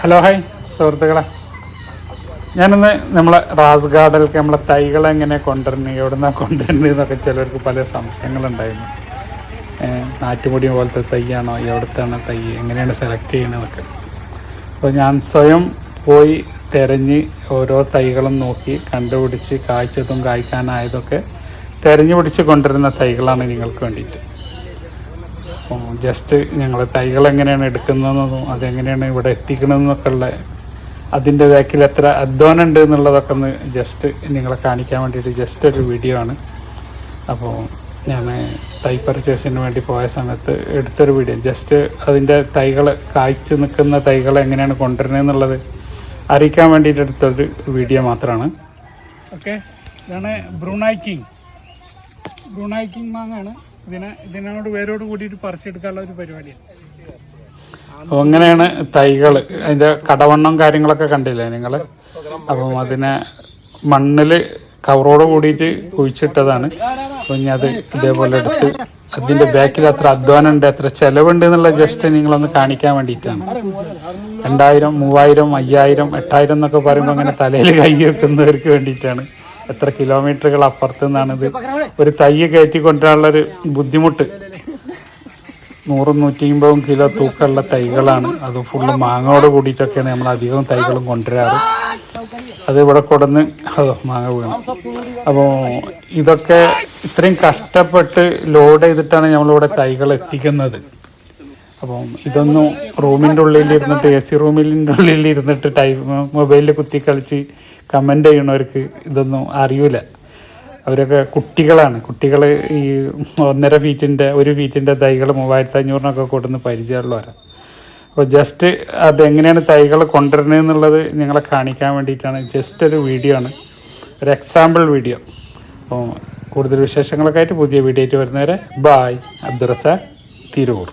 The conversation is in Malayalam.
ഹലോ ഹായ് സുഹൃത്തുക്കളെ. ഞാനിന്ന് നമ്മളെ റാസ് ഗാർഡനിലേക്ക് നമ്മളെ തൈകൾ എങ്ങനെ കൊണ്ടുവരുന്നത് എവിടെ നിന്നാണ് എന്നൊക്കെ ചിലർക്ക് പല സംശയങ്ങളുണ്ടായിരുന്നു. നാറ്റുമുടി പോലത്തെ തൈയാണോ എവിടുത്താണ് തൈ എങ്ങനെയാണ് സെലക്ട് ചെയ്യണതൊക്കെ അപ്പോൾ ഞാൻ സ്വയം പോയി തിരഞ്ഞ് ഓരോ തൈകളും നോക്കി കണ്ടുപിടിച്ച് കായ്ച്ചതും കായ്ക്കാനായതൊക്കെ തിരഞ്ഞു പിടിച്ച് കൊണ്ടുവരുന്ന തൈകളാണ് നിങ്ങൾക്ക് വേണ്ടിയിട്ട്. ജസ്റ്റ് ഞങ്ങൾ തൈകൾ എങ്ങനെയാണ് എടുക്കുന്നതെന്നും അതെങ്ങനെയാണ് ഇവിടെ എത്തിക്കണമെന്നൊക്കെ ഉള്ള അതിന്റെ ബാക്കിൽ എത്ര അധ്വാനം ഉണ്ട് എന്നുള്ളതൊക്കെ ഒന്ന് ജസ്റ്റ് നിങ്ങളെ കാണിക്കാൻ വേണ്ടിയിട്ട് ജസ്റ്റ് ഒരു വീഡിയോ ആണ്. അപ്പോൾ ഞാൻ തൈ പർച്ചേസിന് വേണ്ടി പോയ സമയത്ത് എടുത്തൊരു വീഡിയോ ജസ്റ്റ് അതിന്റെ തൈകൾ കായ്ച്ച് നിൽക്കുന്ന തൈകൾ എങ്ങനെയാണ് കൊണ്ടുവരുന്നത് എന്നുള്ളത് അറിയിക്കാൻ വേണ്ടിയിട്ട് എടുത്തൊരു വീഡിയോ മാത്രമാണ്. ഓക്കെ ഇതാണ് ബ്രൂണൈക്കിങ് ബ്രൂണൈക്കിങ് മാങ്ങാണ് ഇതിനെ ഇതിനോട് വേരോട് കൂടിയിട്ട് പറിച്ചെടുക്കാനുള്ള ഒരു പരിപാടിയാണ്. അങ്ങനെയാണ് തൈകൾ അതിന്റെ കടവണ്ണം കാര്യങ്ങളൊക്കെ കണ്ടില്ലേ നിങ്ങൾ അപ്പം അതിനെ മണ്ണിൽ കവറോട് കൂടിയിട്ട് കുഴിച്ചിട്ടതാണ്. അപ്പോൾ ഇനി അത് ഇതേപോലെ എടുത്ത് അതിന്റെ ബാക്കിൽ അത്ര അധ്വാനം ഉണ്ട് എത്ര ചിലവുണ്ട് എന്നുള്ള ജസ്റ്റ് നിങ്ങളൊന്ന് കാണിക്കാൻ വേണ്ടിയിട്ടാണ്. രണ്ടായിരം മൂവായിരം അയ്യായിരം എട്ടായിരം എന്നൊക്കെ പറയുമ്പോൾ അങ്ങനെ തലയിൽ കൈ വെക്കുന്നവർക്ക് വേണ്ടിയിട്ടാണ്. എത്ര കിലോമീറ്ററുകൾ അപ്പുറത്ത് നിന്നാണ് ഇത് ഒരു തൈ കയറ്റി കൊണ്ടുവരാനുള്ളൊരു ബുദ്ധിമുട്ട്. നൂറും നൂറ്റി അമ്പതും കിലോ തൂക്കമുള്ള തൈകളാണ്. അത് ഫുള്ള് മാങ്ങയോട് കൂടിയിട്ടൊക്കെയാണ് നമ്മൾ അധികം തൈകളും കൊണ്ടുവരാറ്. അത് ഇവിടെ കൊടുന്ന് അതോ മാങ്ങ വീണു. അപ്പോൾ ഇതൊക്കെ ഇത്രയും കഷ്ടപ്പെട്ട് ലോഡ് ചെയ്തിട്ടാണ് നമ്മളിവിടെ തൈകൾ എത്തിക്കുന്നത്. അപ്പം ഇതൊന്നും റൂമിന്റെ ഉള്ളിൽ ഇരുന്നിട്ട് എ സി റൂമിന്റെ ഉള്ളിൽ ഇരുന്നിട്ട് ടൈം മൊബൈലിൽ കുത്തി കളിച്ച് കമന്റ് ചെയ്യണവർക്ക് ഇതൊന്നും അറിയൂല. അവരൊക്കെ കുട്ടികളാണ്. കുട്ടികൾ ഈ ഒന്നര ഫീറ്റിന്റെ ഒരു ഫീറ്റിന്റെ തൈകൾ മൂവായിരത്തി അഞ്ഞൂറിനൊക്കെ കൊടുന്ന് പരിചയമുള്ളവരാണ് അപ്പോൾ ജസ്റ്റ് അതെങ്ങനെയാണ് തൈകൾ കൊണ്ടുവരുന്നത് എന്നുള്ളത് നിങ്ങളെ കാണിക്കാൻ വേണ്ടിയിട്ടാണ്. ജസ്റ്റ് ഒരു വീഡിയോ ആണ്. ഒരു എക്സാമ്പിൾ വീഡിയോ അപ്പോൾ കൂടുതൽ വിശേഷങ്ങളൊക്കെ ആയിട്ട് പുതിയ വീഡിയോ ആയിട്ട് വരുന്നവരെ ബായ് അബ്ദുറസ തിരൂർ.